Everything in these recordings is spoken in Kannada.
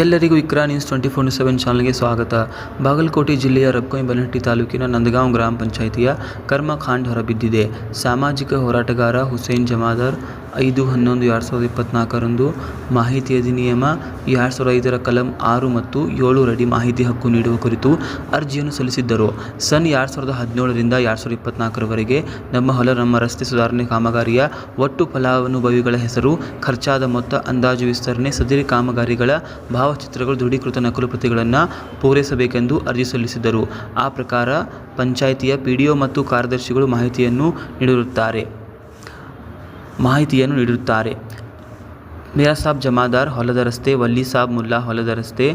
ಎಲ್ಲರಿಗೂ Iqra news twenty four seven ಚಾನಲ್ಗೆ ಸ್ವಾಗತ. ಬಾಗಲಕೋಟೆ ಜಿಲ್ಲೆಯ ರಬ್ಕೊಯ್ ಬಲಹಟ್ಟಿ ತಾಲೂಕಿನ ನಂದಗಾಂವ್ ಗ್ರಾಮ ಪಂಚಾಯಿತಿಯ ಕರ್ಮಕಾಂಡ್ ಹೊರಬಿದ್ದಿದೆ. ಸಾಮಾಜಿಕ ಹೋರಾಟಗಾರ ಹುಸೇನ್ ಜಮಾದಾರ್ ಐದು ಹನ್ನೊಂದು ಎರಡು ಸಾವಿರದ ಇಪ್ಪತ್ತ್ನಾಲ್ಕರಂದು ಮಾಹಿತಿ ಅಧಿನಿಯಮ ಎರಡು ಸಾವಿರದ ಐದರ ಕಲಂ ಆರು ಮತ್ತು ಏಳು ರಡಿ ಮಾಹಿತಿ ಹಕ್ಕು ನೀಡುವ ಕುರಿತು ಅರ್ಜಿಯನ್ನು ಸಲ್ಲಿಸಿದ್ದರು. ಸನ್ ಎರಡು ಸಾವಿರದ ಹದಿನೇಳರಿಂದ ಎರಡು ಸಾವಿರದ ಇಪ್ಪತ್ತ್ನಾಲ್ಕರವರೆಗೆ ನಮ್ಮ ಹೊಲ, ನಮ್ಮ ರಸ್ತೆ ಸುಧಾರಣೆ ಕಾಮಗಾರಿಯ ಒಟ್ಟು ಫಲಾನುಭವಿಗಳ ಹೆಸರು, ಖರ್ಚಾದ ಮೊತ್ತ, ಅಂದಾಜು ವಿಸ್ತರಣೆ, ಸದರಿ ಕಾಮಗಾರಿಗಳ ಭಾವಚಿತ್ರಗಳು ದೃಢೀಕೃತ ನಕಲು ಪ್ರತಿಗಳನ್ನು ಪೂರೈಸಬೇಕೆಂದು ಅರ್ಜಿ ಸಲ್ಲಿಸಿದರು ಆ ಪ್ರಕಾರ ಪಂಚಾಯಿತಿಯ ಪಿ ಡಿ ಒ ಮತ್ತು ಕಾರ್ಯದರ್ಶಿಗಳು ಮಾಹಿತಿಯನ್ನು ನೀಡಿರುತ್ತಾರೆ. ಮಾಹಿತಿಯನ್ನು ನೀಡಿರುತ್ತಾರೆ. ಮೀರಾ ಸಾಬ್ ಜಮಾದಾರ್, ಹೊಲದ ರಸ್ತೆ, ವಲ್ಲಿ ಸಾಬ್, ಮುಲ್ಲಾ ಹೊಲದ ರಸ್ತೆ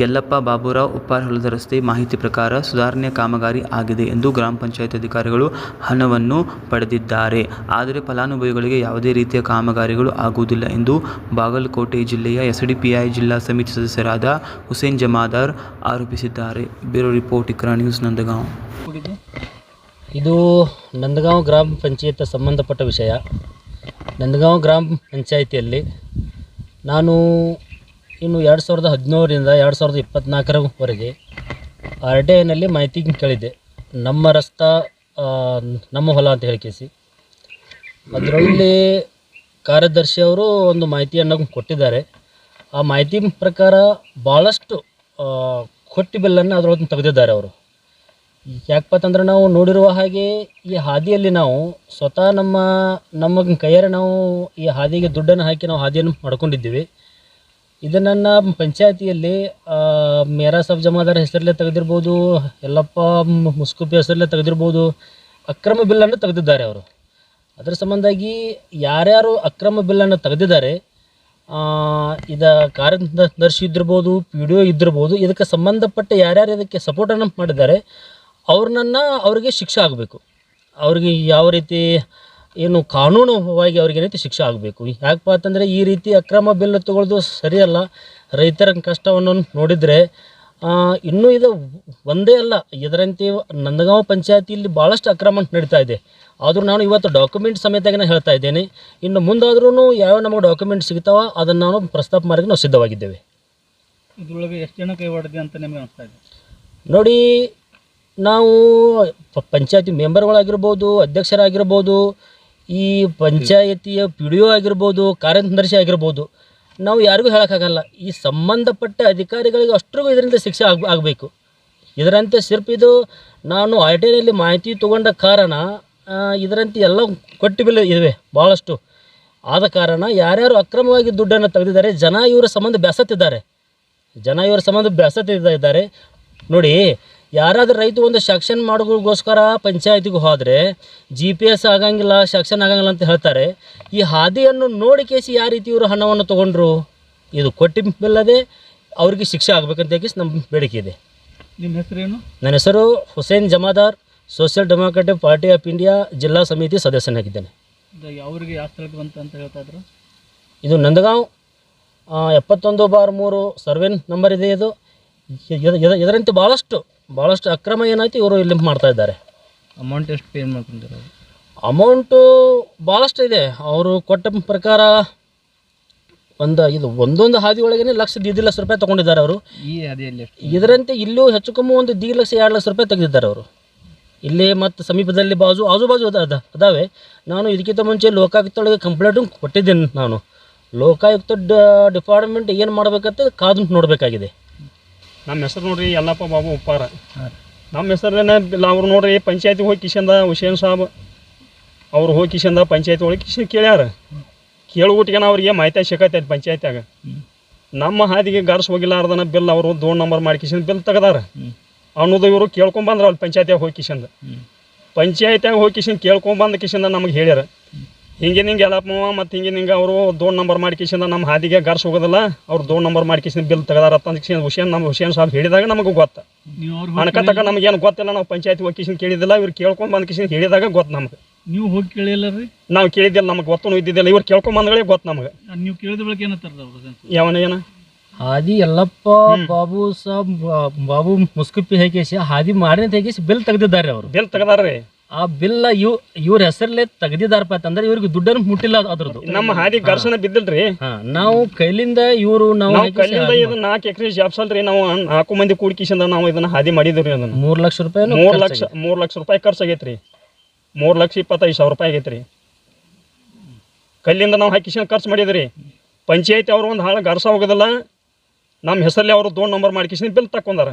ಯಲ್ಲಪ್ಪ ಬಾಬುರಾವ್ ಉಪ್ಪಾರ್ ಹೊಲದ ರಸ್ತೆ ಮಾಹಿತಿ ಪ್ರಕಾರ ಸುಧಾರಣೆ ಕಾಮಗಾರಿ ಆಗಿದೆ ಎಂದು ಗ್ರಾಮ ಪಂಚಾಯತ್ ಅಧಿಕಾರಿಗಳು ಹಣವನ್ನು ಪಡೆದಿದ್ದಾರೆ. ಆದರೆ ಫಲಾನುಭವಿಗಳಿಗೆ ಯಾವುದೇ ರೀತಿಯ ಕಾಮಗಾರಿಗಳು ಆಗುವುದಿಲ್ಲ ಎಂದು ಬಾಗಲಕೋಟೆ ಜಿಲ್ಲೆಯ ಎಸ್ ಡಿ ಪಿ ಐ ಜಿಲ್ಲಾ ಸಮಿತಿ ಸದಸ್ಯರಾದ ಹುಸೇನ್ ಜಮಾದಾರ್ ಆರೋಪಿಸಿದ್ದಾರೆ. Bureau report, Iqra news, Nandgaon. ಇದು ನಂದಗಾಂವ್ ಗ್ರಾಮ ಪಂಚಾಯತ್ ಸಂಬಂಧಪಟ್ಟ ವಿಷಯ. ನಂದಗಾಂವ್ ಗ್ರಾಮ ಪಂಚಾಯಿತಿಯಲ್ಲಿ ನಾನು ಇನ್ನು ಎರಡು ಸಾವಿರದ ಹದಿನೇಳರಿಂದ ಎರಡು ಸಾವಿರದ ಇಪ್ಪತ್ತ್ನಾಲ್ಕರವರೆಗೆ ಆರ್ ಡಿ ಮಾಹಿತಿ ಕೇಳಿದ್ದೆ. ನಮ್ಮ ರಸ್ತಾ ನಮ್ಮ ಹೊಲ ಅಂತ ಹೇಳಿಕೇಸಿ ಅದರಲ್ಲಿ ಕಾರ್ಯದರ್ಶಿ ಅವರು ಒಂದು ಮಾಹಿತಿಯನ್ನು ಕೊಟ್ಟಿದ್ದಾರೆ. ಆ ಮಾಹಿತಿ ಪ್ರಕಾರ ಭಾಳಷ್ಟು ಕೊಟ್ಟಿ ಬಿಲ್ಲನ್ನು ಅದರೊಳಗೆ ತೆಗೆದಿದ್ದಾರೆ ಅವರು. ಯಾಕಪ್ಪ ಅಂತಂದ್ರೆ ನಾವು ನೋಡಿರುವ ಹಾಗೆ ಈ ಹಾದಿಯಲ್ಲಿ ನಾವು ಸ್ವತಃ ನಮ್ಮ ನಮ್ಮ ಕೈಯಾರೆ ನಾವು ಈ ಹಾದಿಗೆ ದುಡ್ಡನ್ನು ಹಾಕಿ ನಾವು ಹಾದಿಯನ್ನು ಮಾಡ್ಕೊಂಡಿದ್ದೀವಿ. ಇದನ್ನು ಪಂಚಾಯತಿಯಲ್ಲಿ ಮೇರಾ ಸಾಬ್ ಜಮಾದಾರ ಹೆಸರಲ್ಲೇ ತೆಗೆದಿರ್ಬೋದು ಎಲ್ಲಪ್ಪ ಮುಸ್ಕುಪಿ ಹೆಸರಲ್ಲೇ ತೆಗೆದಿರ್ಬೋದು, ಅಕ್ರಮ ಬಿಲ್ಲನ್ನು ತೆಗೆದಿದ್ದಾರೆ ಅವರು. ಅದರ ಸಂಬಂಧಾಗಿ ಯಾರ್ಯಾರು ಅಕ್ರಮ ಬಿಲ್ಲನ್ನು ತೆಗೆದಿದ್ದಾರೆ ಇದ ಕಾರ್ಯದರ್ಶಿ ಇದ್ದಿರ್ಬೋದು, ಪಿ ಡಿ ಒ ಇದ್ದಿರ್ಬೋದು, ಇದಕ್ಕೆ ಸಂಬಂಧಪಟ್ಟ ಯಾರ್ಯಾರು ಇದಕ್ಕೆ ಸಪೋರ್ಟನ್ನು ಮಾಡಿದ್ದಾರೆ, ಅವ್ರನ್ನ ಅವರಿಗೆ ಶಿಕ್ಷೆ ಆಗಬೇಕು. ಅವ್ರಿಗೆ ಯಾವ ರೀತಿ ಏನು ಕಾನೂನುವಾಗಿ ಅವ್ರಿಗೆ ಏನೈತಿ ಶಿಕ್ಷೆ ಆಗಬೇಕು. ಯಾಕಪ್ಪ ಅಂತಂದರೆ ಈ ರೀತಿ ಅಕ್ರಮ ಬೆಲ್ಲ ತಗೊಳ್ಳೋದು ಸರಿಯಲ್ಲ. ರೈತರ ಕಷ್ಟವನ್ನು ನೋಡಿದರೆ ಇನ್ನೂ ಇದು ಒಂದೇ ಅಲ್ಲ. ಇದರಂತೆ ನಂದಗಾಂವ್ ಪಂಚಾಯತಿಯಲ್ಲಿ ಭಾಳಷ್ಟು ಅಕ್ರಮ ನಡೀತಾ ಇದೆ. ಆದರೂ ನಾನು ಇವತ್ತು ಡಾಕ್ಯುಮೆಂಟ್ ಸಮೇತಾಗಿನ ಹೇಳ್ತಾ ಇದ್ದೇನೆ. ಇನ್ನು ಮುಂದಾದ್ರೂ ಯಾವ ನಮಗೆ ಡಾಕ್ಯುಮೆಂಟ್ ಸಿಗ್ತಾವ ಅದನ್ನು ನಾನು ಪ್ರಸ್ತಾಪ ಮಾಡೋಕ್ಕೆ ನಾವು ಸಿದ್ಧವಾಗಿದ್ದೇವೆ. ಇದ್ರೊಳಗೆ ಎಷ್ಟು ಜನ ಕೈ ಹೊಡೆದಿ ಅಂತ ನಿಮಗೆ ಅನಿಸ್ತಾ ಇದೆ? ನೋಡಿ ನಾವು ಪಂಚಾಯತಿ ಮೆಂಬರ್ಗಳಾಗಿರ್ಬೋದು ಅಧ್ಯಕ್ಷರಾಗಿರ್ಬೋದು ಈ ಪಂಚಾಯತಿಯ ಪಿ ಡಿ ಒ ಆಗಿರ್ಬೋದು ಕಾರ್ಯದರ್ಶಿ ಆಗಿರ್ಬೋದು, ನಾವು ಯಾರಿಗೂ ಹೇಳೋಕ್ಕಾಗಲ್ಲ. ಈ ಸಂಬಂಧಪಟ್ಟ ಅಧಿಕಾರಿಗಳಿಗೆ ಅಷ್ಟರಿಗೂ ಇದರಿಂದ ಶಿಕ್ಷೆ ಆಗ, ಆಗಬೇಕು. ಇದರಂತೆ ಸಿರ್ಪ್ ಇದು, ನಾನು ಐ ಟಿ ಐನಲ್ಲಿ ಮಾಹಿತಿ ತಗೊಂಡ ಕಾರಣ ಇದರಂತೆ ಎಲ್ಲ ಕೊಟ್ಟಿ ಬಿಲ್ ಇವೆ ಭಾಳಷ್ಟು ಆದ ಕಾರಣ ಯಾರ್ಯಾರು ಅಕ್ರಮವಾಗಿ ದುಡ್ಡನ್ನು ತೆಗೆದಿದ್ದಾರೆ, ಜನ ಇವರ ಸಂಬಂಧ ಬೆಸತ್ತಿದ್ದಾರೆ ಜನ ಇವರ ಸಂಬಂಧ ಬೆಸತ್ತಿದ್ದ ಇದ್ದಾರೆ ನೋಡಿ ಯಾರಾದ್ರೂ ರೈತ ಒಂದು ಸೆಕ್ಷನ್ ಮಾಡೋಗೋಸ್ಕರ ಪಂಚಾಯತಿಗೆ ಹೋದರೆ ಜಿ ಪಿ ಎಸ್ ಆಗಂಗಿಲ್ಲ ಸೆಕ್ಷನ್ ಆಗಂಗಿಲ್ಲ ಅಂತ ಹೇಳ್ತಾರೆ ಈ ಹಾದಿಯನ್ನು ನೋಡಿ ಕೇಸಿ ಯಾವ ರೀತಿ ಇವರು ಹಣವನ್ನು ತಗೊಂಡ್ರು? ಇದು ಕೊಟ್ಟಿ ಬಿಲ್ಲದೆ ಅವ್ರಿಗೆ ಶಿಕ್ಷೆ ಆಗ್ಬೇಕಂತ ಹೇಳಿ ನಮ್ಮ ಬೇಡಿಕೆ ಇದೆ. ನಿಮ್ಮ ಹೆಸರೇನು? ನನ್ನ ಹೆಸರು Hussain Jamadar social democratic party of India ಜಿಲ್ಲಾ ಸಮಿತಿ ಸದಸ್ಯನಾಗಿದ್ದೇನೆ. ಇದು ಯಾವ್ರಿಗೆ ಯಾವ ಸ್ಥಳಕ್ಕೆ ಬಂತ ಅಂತ ಹೇಳ್ತಾ ಇದ್ರು? ಇದು ನಂದಗಾಂವ್ ಎಪ್ಪತ್ತೊಂದು ಬಾರ್ ಮೂರು ಸರ್ವೆನ್ ನಂಬರ್ ಇದೆ ಇದು. ಇದ- ಇದ- ಇದರಂತೆ ಭಾಳಷ್ಟು ಭಾಳಷ್ಟು ಅಕ್ರಮ ಏನಾಯ್ತು ಇವರು ಇಲ್ಲಿ ಮಾಡ್ತಾ ಇದ್ದಾರೆ. ಅಮೌಂಟ್ ಎಷ್ಟು ಪೇ ಮಾಡ್ಕೊಂಡಿರೋ ಅಮೌಂಟು ಭಾಳಷ್ಟು ಇದೆ. ಅವರು ಕೊಟ್ಟ ಪ್ರಕಾರ ಒಂದು ಇದು ಒಂದೊಂದು ಹಾದಿ ಒಳಗೇನೆ ಲಕ್ಷ ದೀಡ್ ಲಕ್ಷ ರೂಪಾಯಿ ತೊಗೊಂಡಿದ್ದಾರೆ ಅವರು. ಈ ಹಾದಿಯಲ್ಲಿ ಎಷ್ಟು? ಇದರಂತೆ ಇಲ್ಲೂ ಹೆಚ್ಚು ಕಮ್ಮಿ ಒಂದು ದೀಡ್ ಲಕ್ಷ ಎರಡು ಲಕ್ಷ ರೂಪಾಯಿ ತೆಗೆದಿದ್ದಾರೆ ಅವರು. ಇಲ್ಲಿ ಮತ್ತು ಸಮೀಪದಲ್ಲಿ ಬಾಜು ಆಜು ಬಾಜು ಅದ ಅದ ಅದಾವೆ. ನಾನು ಇದಕ್ಕಿಂತ ಮುಂಚೆ ಲೋಕಾಯುಕ್ತೊಳಗೆ ಕಂಪ್ಲೇಂಟು ಕೊಟ್ಟಿದ್ದೇನೆ ನಾನು. ಲೋಕಾಯುಕ್ತ ಡಿಪಾರ್ಟ್ಮೆಂಟ್ ಏನು ಮಾಡಬೇಕಂತ ಕಾದು ನೋಡಬೇಕಾಗಿದೆ. ನಮ್ಮ ಹೆಸರು ನೋಡ್ರಿ ಯಲ್ಲಪ್ಪ ಬಾಬು ಉಪ್ಪಾರ. ನಮ್ಮ ಹೆಸರನ್ನ ಅವ್ರು ನೋಡ್ರಿ ಪಂಚಾಯತಿಗೆ ಹೋಗಿ ಕಿಶಂದ ಹುಸೇನ್ ಸಾಬ್. ಅವ್ರು ಹೋಗಿ ಕಿಶಂದ ಪಂಚಾಯತಿ ಒಳಗೆ ಕಿಶನ್ ಕೇಳ್ಯಾರ. ಕೇಳ್ಬಿಟ್ಟಿಗೆ ಅವ್ರಿಗೆ ಮಾಹಿತಿ ಸಿಕ್ಕೈತೆ ಪಂಚಾಯತ್ಯಾಗ. ನಮ್ಮ ಹಾದಿಗೆ ಗರ್ಸ್ ಹೋಗಿಲ್ಲಾರ್ದನ ಬಿಲ್ ಅವರು ದೋನ್ ನಂಬರ್ ಮಾಡಿ ಕಿಶನ್ ಬಿಲ್ ತೆಗ್ದಾರ. ಅನ್ನೋದು ಇವರು ಕೇಳ್ಕೊಂಬಂದ್ರ ಅಲ್ಲಿ ಪಂಚಾಯತ್ಯಾಗ ಹೋಗಿ ಕಿಶಂದ ಪಂಚಾಯತ್ಯಾಗ ಹೋಗಿ ಕಿಶನ್ ಕೇಳ್ಕೊಂಬಂದ ಕಿಶಂದ ನಮಗೆ ಹೇಳ್ಯಾರ. ಹಿಂಗೆ ನಿಂಗೆ ಎಲ್ಲಪ್ಪ ಮತ್ತು ಹಿಂಗೆ ನಿಂಗೆ ಅವರು ದೋಣ್ ನಂಬರ್ ಮಾಡ್ಕೇಶಿಂದ ಕಿಶಂದ ನಮ್ಮ ಹಾದಿಗೆ ಗರ್ಸ್ ಹೋಗೋದಿಲ್ಲ. ಅವ್ರು ದೋಣ್ ನಂಬರ್ ಮಾಡಿ ಕಿಶನ್ ಬಿಲ್ ತೆಗ್ದಾರ ಅಂತ ಹುಷೇನ್ ಹುಸೇನ್ ನಮ್ಮ ಹುಸೇನ್ ಸಾಬ್ ಹೇಳಿದಾಗ ನಮಗೆ ಗೊತ್ತ. ನೀವು ನಮ್ಗೆ ಏನು ನಮಗೇನು ಗೊತ್ತಿಲ್ಲ ನಾವು ಪಂಚಾಯತಿ ಹೋಗಿ ಕೇಳಿದಿಲ್ಲ ಇವ್ರು ಕೇಳ್ಕೊಂಡ್ ಬಂದ್ ಕಿಶನ್ ಹೇಳಿದಾಗ ಗೊತ್ತು ನಮ್ಗೆ. ನೀವು ಹೋಗಿ ಕೇಳಿಲ್ಲ ರೀ ನಾವು ಕೇಳಿದ್ದಿಲ್ಲ ನಮಗೆ ಗೊತ್ತೂ ಇದ್ದಿದ್ದಿಲ್ಲ ಇವ್ರು ಕೇಳ್ಕೊಂಡ್ ಬಂದ್ಗಳೇ ಗೊತ್ತು ನಮ್ಗೆ. ನೀವು ಕೇಳಿದ ಬಳಕೆ ಏನತ್ತಾರ ಅವ್ರು? ಯಾವನ ಏನ? ಹಾದಿ ಎಲ್ಲಪ್ಪ ಬಾಬು ಸಾಬ್ ಬಾಬು ಮುಸ್ಕುಪ್ಪಿ ಹೇಗೇಸಿ ಹಾದಿ ಮಾಡಿನ ಹೇಗೇಸಿ ಬಿಲ್ ತೆಗೆದಿದ್ದಾರೆ ಅವರು. ಬಿಲ್ ತೆಗ್ದಾರ್ರಿ. ಆ ಬಿಲ್ಲ ಇವ್ ಇವ್ರ ಹೆಸರಲ್ಲೇ ತೆಗೆದಿದಾರಪ್ಪ ಅಂತಂದ್ರೆ ಇವ್ರಿಗೆ ದುಡ್ಡನ್ನು ಮುಟ್ಟಿಲ್ಲ ಅದ್ರದ್ದು. ನಮ್ಮ ಹಾದಿ ಘರ್ಷಣೆ ಬಿದ್ದಿಲ್ರಿ. ಹಾ ನಾವು ಕೈಲಿಂದ ಇವರು ನಾವು ಕೈಲಿಂದ ಇದು ಕಲ್ಲಿಂದ ನಾಲ್ಕು ಎಕರೆ ಜಾಬ್ಸಲ್ರಿ ನಾವು ನಾಲ್ಕು ಮಂದಿ ಕೂಡ್ಕಿಸಿಂದ ನಾವು ಇದನ್ನ ಹಾದಿ ಮಾಡಿದ್ರಿ ಅದನ್ನ. ಮೂರ್ ಲಕ್ಷ ರೂಪಾಯಿ ಮೂರ್ ಲಕ್ಷ ಮೂರ್ ಲಕ್ಷ ರೂಪಾಯಿ ಖರ್ಚು ಆಗೈತ್ರಿ ಮೂರು ಲಕ್ಷ ಇಪ್ಪತ್ತೈದು ಸಾವಿರ ರೂಪಾಯಿ ಆಗೈತ್ರಿ. ಕಲ್ಲಿಂದ ನಾವು ಹಾಕಿಸಿಂದ ಖರ್ಚು ಮಾಡಿದ್ರಿ. ಪಂಚಾಯತಿ ಅವ್ರು ಒಂದು ಹಾಳು ಗರ್ಸ ಹೋಗೋದಿಲ್ಲ. ನಮ್ಮ ಹೆಸರಲ್ಲಿ ಅವರು ದೋನ್ ನಂಬರ್ ಮಾಡ್ಕಿಸಿಂದ ಬಿಲ್ ತಕೊಂಡಾರ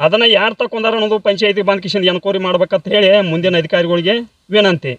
ಅದನ್ನ ಯಾರು ತಕೊಂಡಾರ ಅನ್ನೋದು ಪಂಚಾಯಿತಿ ಬಂದ್ ಕಿಶನ್ ಎನ್ಕ್ವೈರಿ ಮಾಡ್ಬೇಕಂತ ಹೇಳಿ ಮುಂದಿನ ಅಧಿಕಾರಿಗಳಿಗೆ ವಿನಂತಿ.